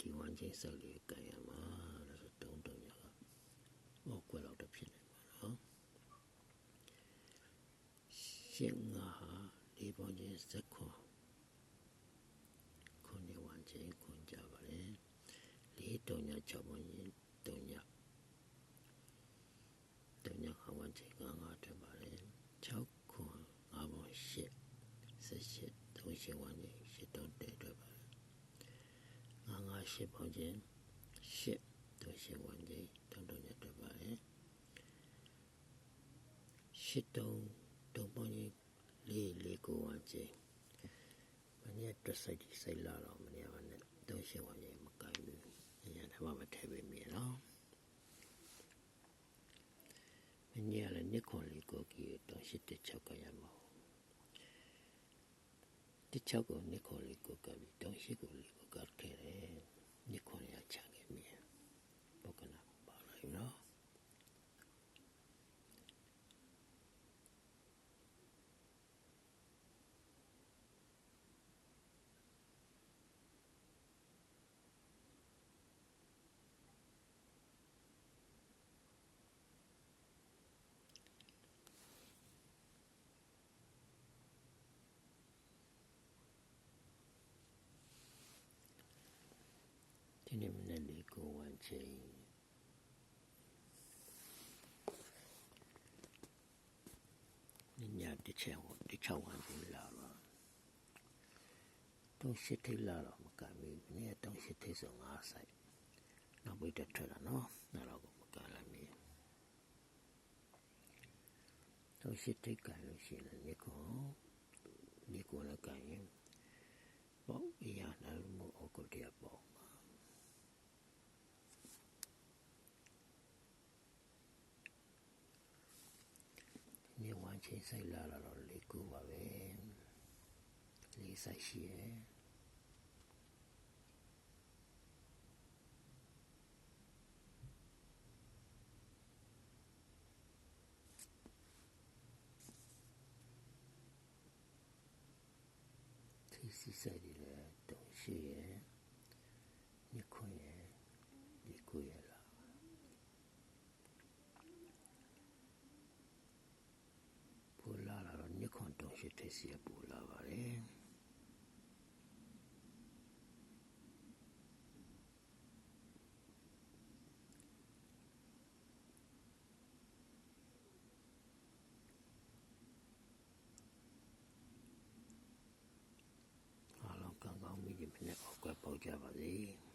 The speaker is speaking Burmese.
ချင်းဆက်လေးကန်ရမှာလို့ဆိုတုံးတုံရကဟောကွက်တော့တစ်ဖြစ်နေမှာနော်ရှင်းငါဟာဒီပေါင်းချင်းစက်ခွန်ခွန်နေဝန်ချင်းခွန်ကြပါလေလေးတုံည6ပေါင်းချင်းတုံညတုံညခဝန်ချင်းကငါထွက်ပါလေ6ခွန်5ပေါင်း8 18တုံးရှင်းဝန်ချင်း8တုံးတဲထွက်ပါလေငါငါ 8ပေါင်းချင်း8တုံးရှင်းဝန်ချင်းတုံးတုံညထွက်ပါလေ8တုံးတုံးပေါင်းချင်းလေးလေးကိုဝန်ချင်းမနေ့တစိုက်ဒီစိုက်လာတော့မနေ့ကနဲ့တုံးရှင်းဝန်ချင်းမကိုင်းဘူးအရင်ကမှမထည့်ပေးမိနော်မနေ့ကလည်းနှစ်ခွန်လေးကိုကြီးတုံးရှစ်တက်6ကရမှာတစ်6ကိုနှစ်ခွန်လေးကိုကပြီးတုံးရှစ်ကိုလေးကိုကခဲ့တယ် နှစ်ခွန်ရချခဲ့မိပုကနာပါလိုက်နော် ဒီနေ့မနေ့လေးကိုဝမ်းချိန်ညတစ်ချက်ဟိုတစ်ချောင်းဝမ်းချိန်လာတော့တုံးရှိထိတ်လာတော့မကဘူးမနေ့တုံးရှိထိတ်ဆိုငါဆိုင်နောက်ပြီးတော့ထွက်လာနော်နောက်တော့မကလာမီတုံးရှိထိတ်ကလို့ရှိရင်ဒီကောဒီကောလည်းကရင်ပေါ့အရာနာလို့မဟုတ်ကိုတည်းပေါ့ နေဝမ်း ချင်းဆိုင်လာလာတော့လေးကူပါပဲလေးဆိုင်ရှိရဲ့ဒီစီဆိုင်ဒီလေတုံးရှိရဲ့ညခွန်ရဲ့ ရှစ်ထိပ်စီပူလာပါတယ်ကောင်းကောင်းမိခင်ဖြစ်နေအောင်ကြပေါ်ကြပါစေ။